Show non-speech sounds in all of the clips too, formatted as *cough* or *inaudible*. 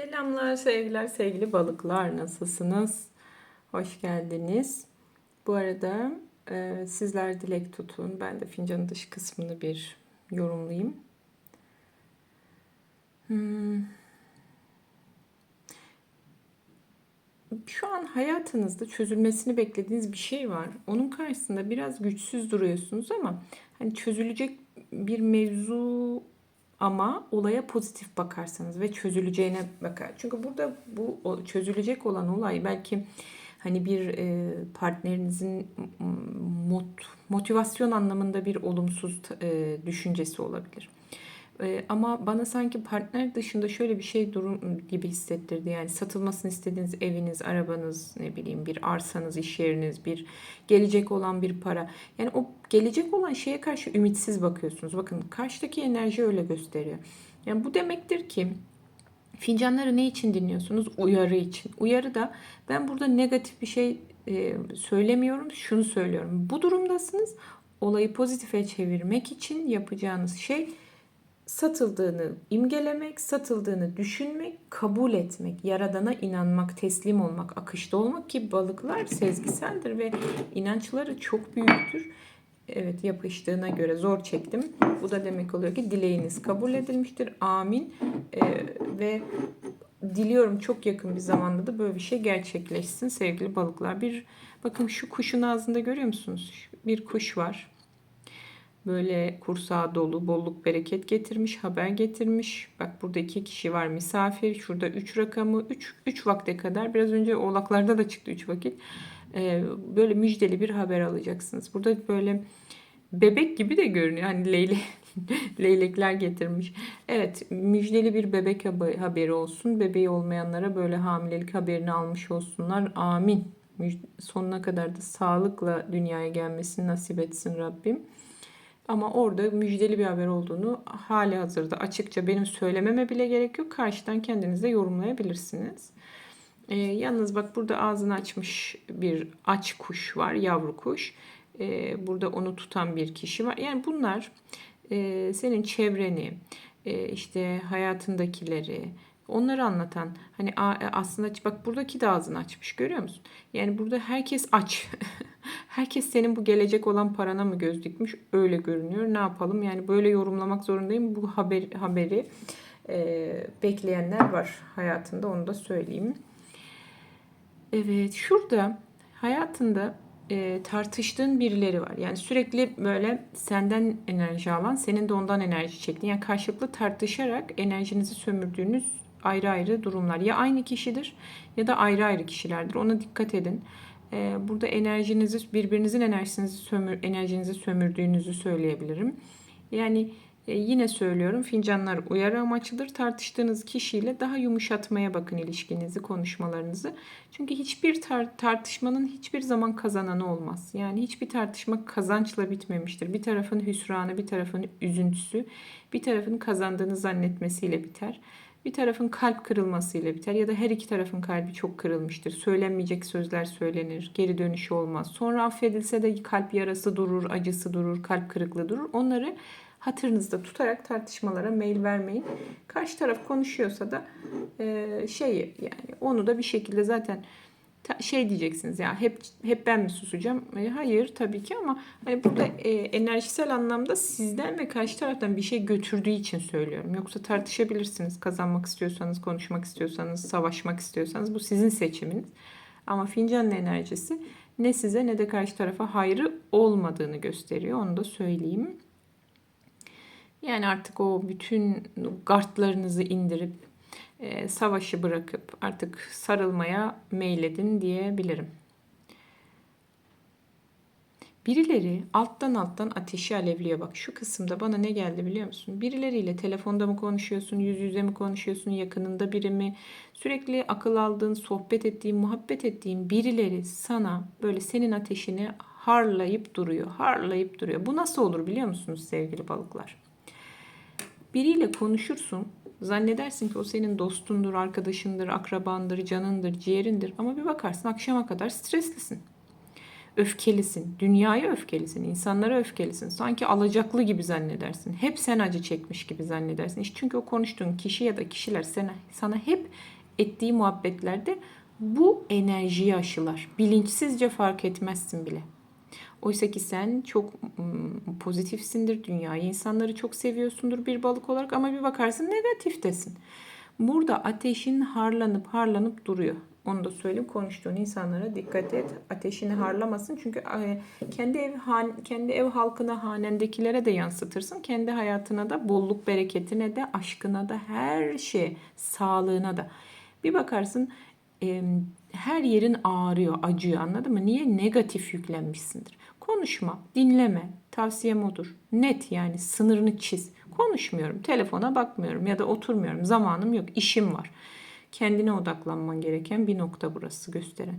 Selamlar, sevgiler, sevgili balıklar. Nasılsınız? Hoş geldiniz. Bu arada e, sizler dilek tutun. Ben de fincanın dış kısmını bir yorumlayayım. Hmm. Şu an hayatınızda çözülmesini beklediğiniz bir şey var. Onun karşısında biraz güçsüz duruyorsunuz ama hani çözülecek bir mevzu ama olaya pozitif bakarsanız ve çözüleceğine bakar. Çünkü burada bu çözülecek olan olay belki hani bir e, partnerinizin mot, motivasyon anlamında bir olumsuz e, düşüncesi olabilir. E, ama bana sanki partner dışında şöyle bir şey durum gibi hissettirdi. Yani satılmasını istediğiniz eviniz, arabanız, ne bileyim bir arsanız, iş yeriniz, bir gelecek olan bir para. Yani o gelecek olan şeye karşı ümitsiz bakıyorsunuz. Bakın karşıdaki enerji öyle gösteriyor. Yani bu demektir ki fincanları ne için dinliyorsunuz? Uyarı için. Uyarı da ben burada negatif bir şey e, söylemiyorum, şunu söylüyorum. Bu durumdasınız. Olayı pozitife çevirmek için yapacağınız şey satıldığını imgelemek, satıldığını düşünmek, kabul etmek, yaradana inanmak, teslim olmak, akışta olmak ki balıklar sezgiseldir ve inançları çok büyüktür. Evet yapıştığına göre zor çektim. Bu da demek oluyor ki dileğiniz kabul edilmiştir. Amin. Ee, ve diliyorum çok yakın bir zamanda da böyle bir şey gerçekleşsin sevgili balıklar. Bir bakın şu kuşun ağzında görüyor musunuz? Bir kuş var böyle kursağı dolu, bolluk bereket getirmiş, haber getirmiş. Bak burada iki kişi var misafir. Şurada üç rakamı, üç, üç vakte kadar. Biraz önce oğlaklarda da çıktı üç vakit. Ee, böyle müjdeli bir haber alacaksınız. Burada böyle bebek gibi de görünüyor. Hani leyle, *laughs* leylekler getirmiş. Evet müjdeli bir bebek haberi olsun. Bebeği olmayanlara böyle hamilelik haberini almış olsunlar. Amin. Sonuna kadar da sağlıkla dünyaya gelmesini nasip etsin Rabbim. Ama orada müjdeli bir haber olduğunu hali hazırda açıkça benim söylememe bile gerek yok. Karşıdan kendiniz yorumlayabilirsiniz. Ee, yalnız bak burada ağzını açmış bir aç kuş var, yavru kuş. Ee, burada onu tutan bir kişi var. Yani bunlar e, senin çevreni, e, işte hayatındakileri, onları anlatan hani aslında bak buradaki de ağzını açmış görüyor musun? Yani burada herkes aç. *laughs* Herkes senin bu gelecek olan parana mı göz dikmiş? Öyle görünüyor. Ne yapalım? Yani böyle yorumlamak zorundayım. Bu haber, haberi e, bekleyenler var hayatında. Onu da söyleyeyim. Evet şurada hayatında e, tartıştığın birileri var. Yani sürekli böyle senden enerji alan, senin de ondan enerji çektiğin. Yani karşılıklı tartışarak enerjinizi sömürdüğünüz ayrı ayrı durumlar. Ya aynı kişidir ya da ayrı ayrı kişilerdir. Ona dikkat edin. Ee, burada enerjinizi, birbirinizin enerjinizi sömür, enerjinizi sömürdüğünüzü söyleyebilirim. Yani e, yine söylüyorum fincanlar uyarı amaçlıdır. Tartıştığınız kişiyle daha yumuşatmaya bakın ilişkinizi, konuşmalarınızı. Çünkü hiçbir tar- tartışmanın hiçbir zaman kazananı olmaz. Yani hiçbir tartışma kazançla bitmemiştir. Bir tarafın hüsranı, bir tarafın üzüntüsü, bir tarafın kazandığını zannetmesiyle biter bir tarafın kalp kırılmasıyla biter ya da her iki tarafın kalbi çok kırılmıştır. Söylenmeyecek sözler söylenir, geri dönüşü olmaz. Sonra affedilse de kalp yarası durur, acısı durur, kalp kırıklığı durur. Onları hatırınızda tutarak tartışmalara mail vermeyin. Karşı taraf konuşuyorsa da e, şey yani onu da bir şekilde zaten şey diyeceksiniz ya hep hep ben mi susacağım? E, hayır tabii ki ama hani burada e, enerjisel anlamda sizden ve karşı taraftan bir şey götürdüğü için söylüyorum. Yoksa tartışabilirsiniz. Kazanmak istiyorsanız, konuşmak istiyorsanız, savaşmak istiyorsanız bu sizin seçiminiz. Ama fincanın enerjisi ne size ne de karşı tarafa hayrı olmadığını gösteriyor. Onu da söyleyeyim. Yani artık o bütün gardlarınızı indirip e, savaşı bırakıp artık sarılmaya meyledin diyebilirim. Birileri alttan alttan ateşi alevliyor. Bak şu kısımda bana ne geldi biliyor musun? Birileriyle telefonda mı konuşuyorsun, yüz yüze mi konuşuyorsun, yakınında biri mi? Sürekli akıl aldığın, sohbet ettiğin, muhabbet ettiğin birileri sana böyle senin ateşini harlayıp duruyor, harlayıp duruyor. Bu nasıl olur biliyor musunuz sevgili balıklar? Biriyle konuşursun, Zannedersin ki o senin dostundur, arkadaşındır, akrabandır, canındır, ciğerindir ama bir bakarsın akşama kadar streslisin. Öfkelisin. Dünyaya öfkelisin. insanlara öfkelisin. Sanki alacaklı gibi zannedersin. Hep sen acı çekmiş gibi zannedersin. İşte çünkü o konuştuğun kişi ya da kişiler sana, sana hep ettiği muhabbetlerde bu enerjiyi aşılar. Bilinçsizce fark etmezsin bile. Oysa ki sen çok pozitifsindir, dünyayı, insanları çok seviyorsundur bir balık olarak ama bir bakarsın negatiftesin. Burada ateşin harlanıp harlanıp duruyor. Onu da söyleyeyim. Konuştuğun insanlara dikkat et. Ateşini harlamasın. Çünkü e, kendi ev kendi ev halkına, hanendekilere de yansıtırsın. Kendi hayatına da, bolluk bereketine de, aşkına da, her şey, sağlığına da. Bir bakarsın her yerin ağrıyor, acıyor anladın mı? Niye? Negatif yüklenmişsindir. Konuşma, dinleme. Tavsiyem odur. Net yani sınırını çiz. Konuşmuyorum, telefona bakmıyorum ya da oturmuyorum. Zamanım yok, işim var. Kendine odaklanman gereken bir nokta burası gösteren.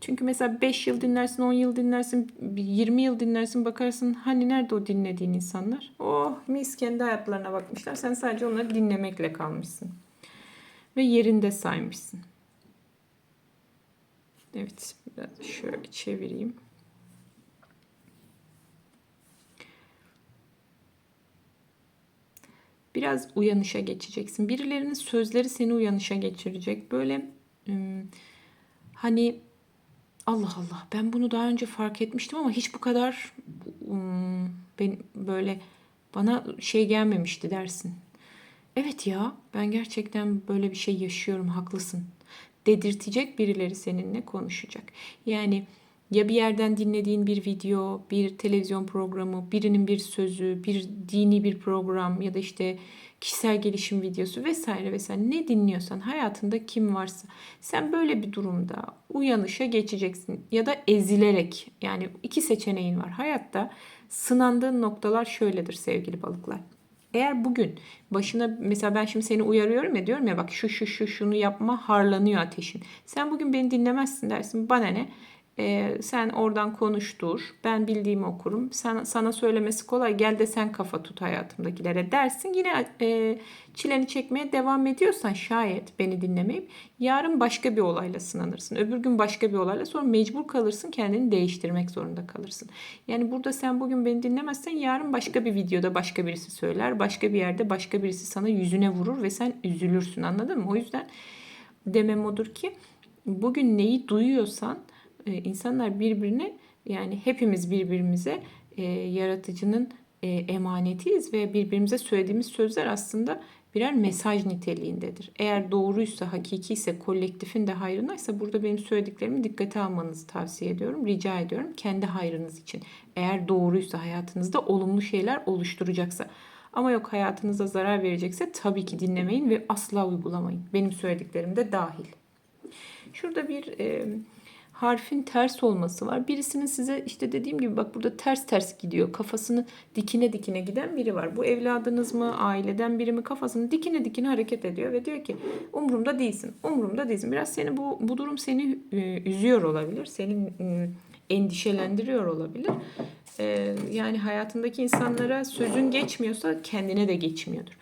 Çünkü mesela 5 yıl dinlersin, 10 yıl dinlersin, 20 yıl dinlersin bakarsın hani nerede o dinlediğin insanlar? Oh mis kendi hayatlarına bakmışlar. Sen sadece onları dinlemekle kalmışsın. Ve yerinde saymışsın. Evet biraz şöyle çevireyim. Biraz uyanışa geçeceksin. Birilerinin sözleri seni uyanışa geçirecek. Böyle hani Allah Allah ben bunu daha önce fark etmiştim ama hiç bu kadar ben böyle bana şey gelmemişti dersin. Evet ya ben gerçekten böyle bir şey yaşıyorum haklısın dedirtecek birileri seninle konuşacak. Yani ya bir yerden dinlediğin bir video, bir televizyon programı, birinin bir sözü, bir dini bir program ya da işte kişisel gelişim videosu vesaire vesaire ne dinliyorsan hayatında kim varsa sen böyle bir durumda uyanışa geçeceksin ya da ezilerek yani iki seçeneğin var hayatta sınandığın noktalar şöyledir sevgili balıklar. Eğer bugün başına mesela ben şimdi seni uyarıyorum ya diyorum ya bak şu şu şu şunu yapma harlanıyor ateşin. Sen bugün beni dinlemezsin dersin bana ne? Ee, sen oradan konuştur. Ben bildiğimi okurum. Sen, sana söylemesi kolay. Gel de sen kafa tut hayatımdakilere dersin. Yine e, çileni çekmeye devam ediyorsan şayet beni dinlemeyip yarın başka bir olayla sınanırsın. Öbür gün başka bir olayla sonra mecbur kalırsın. Kendini değiştirmek zorunda kalırsın. Yani burada sen bugün beni dinlemezsen yarın başka bir videoda başka birisi söyler. Başka bir yerde başka birisi sana yüzüne vurur ve sen üzülürsün. Anladın mı? O yüzden demem odur ki bugün neyi duyuyorsan e, insanlar birbirine yani hepimiz birbirimize e, yaratıcının e, emanetiyiz ve birbirimize söylediğimiz sözler aslında birer mesaj niteliğindedir. Eğer doğruysa, hakiki ise, kolektifin de hayrınaysa burada benim söylediklerimi dikkate almanızı tavsiye ediyorum, rica ediyorum. Kendi hayrınız için. Eğer doğruysa, hayatınızda olumlu şeyler oluşturacaksa. Ama yok hayatınıza zarar verecekse tabii ki dinlemeyin ve asla uygulamayın. Benim söylediklerim de dahil. Şurada bir e, harfin ters olması var. Birisinin size işte dediğim gibi bak burada ters ters gidiyor. Kafasını dikine dikine giden biri var. Bu evladınız mı, aileden biri mi kafasını dikine dikine hareket ediyor ve diyor ki umurumda değilsin. Umurumda değilsin. Biraz seni bu bu durum seni e, üzüyor olabilir. Senin e, endişelendiriyor olabilir. E, yani hayatındaki insanlara sözün geçmiyorsa kendine de geçmiyordur.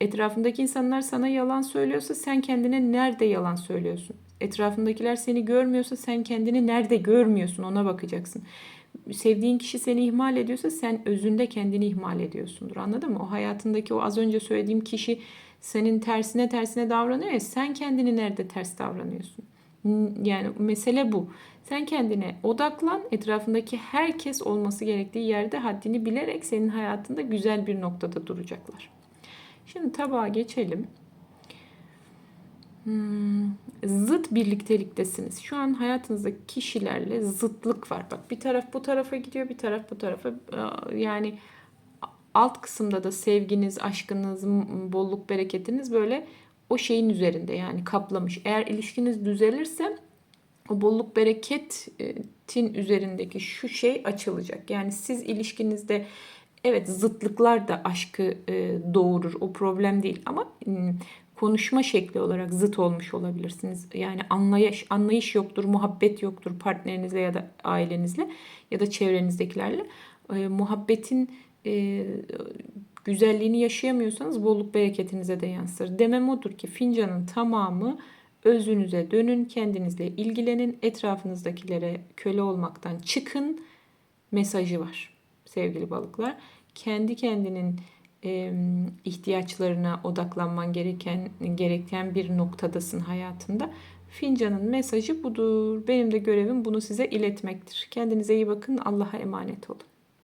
Etrafındaki insanlar sana yalan söylüyorsa sen kendine nerede yalan söylüyorsun? Etrafındakiler seni görmüyorsa sen kendini nerede görmüyorsun ona bakacaksın. Sevdiğin kişi seni ihmal ediyorsa sen özünde kendini ihmal ediyorsundur. Anladın mı? O hayatındaki o az önce söylediğim kişi senin tersine tersine davranıyor ya sen kendini nerede ters davranıyorsun? Yani mesele bu. Sen kendine odaklan. Etrafındaki herkes olması gerektiği yerde haddini bilerek senin hayatında güzel bir noktada duracaklar. Şimdi tabağa geçelim. Hmm, zıt birlikteliktesiniz. Şu an hayatınızda kişilerle zıtlık var. Bak bir taraf bu tarafa gidiyor, bir taraf bu tarafa. Yani alt kısımda da sevginiz, aşkınız, bolluk, bereketiniz böyle o şeyin üzerinde yani kaplamış. Eğer ilişkiniz düzelirse o bolluk bereketin üzerindeki şu şey açılacak. Yani siz ilişkinizde evet zıtlıklar da aşkı doğurur. O problem değil ama konuşma şekli olarak zıt olmuş olabilirsiniz. Yani anlayış anlayış yoktur, muhabbet yoktur partnerinizle ya da ailenizle ya da çevrenizdekilerle. E, muhabbetin e, güzelliğini yaşayamıyorsanız bolluk bereketinize de yansır. Demem odur ki fincanın tamamı Özünüze dönün, kendinizle ilgilenin, etrafınızdakilere köle olmaktan çıkın mesajı var sevgili balıklar. Kendi kendinin ihtiyaçlarına odaklanman gereken gereken bir noktadasın hayatında. Fincanın mesajı budur. Benim de görevim bunu size iletmektir. Kendinize iyi bakın. Allah'a emanet olun.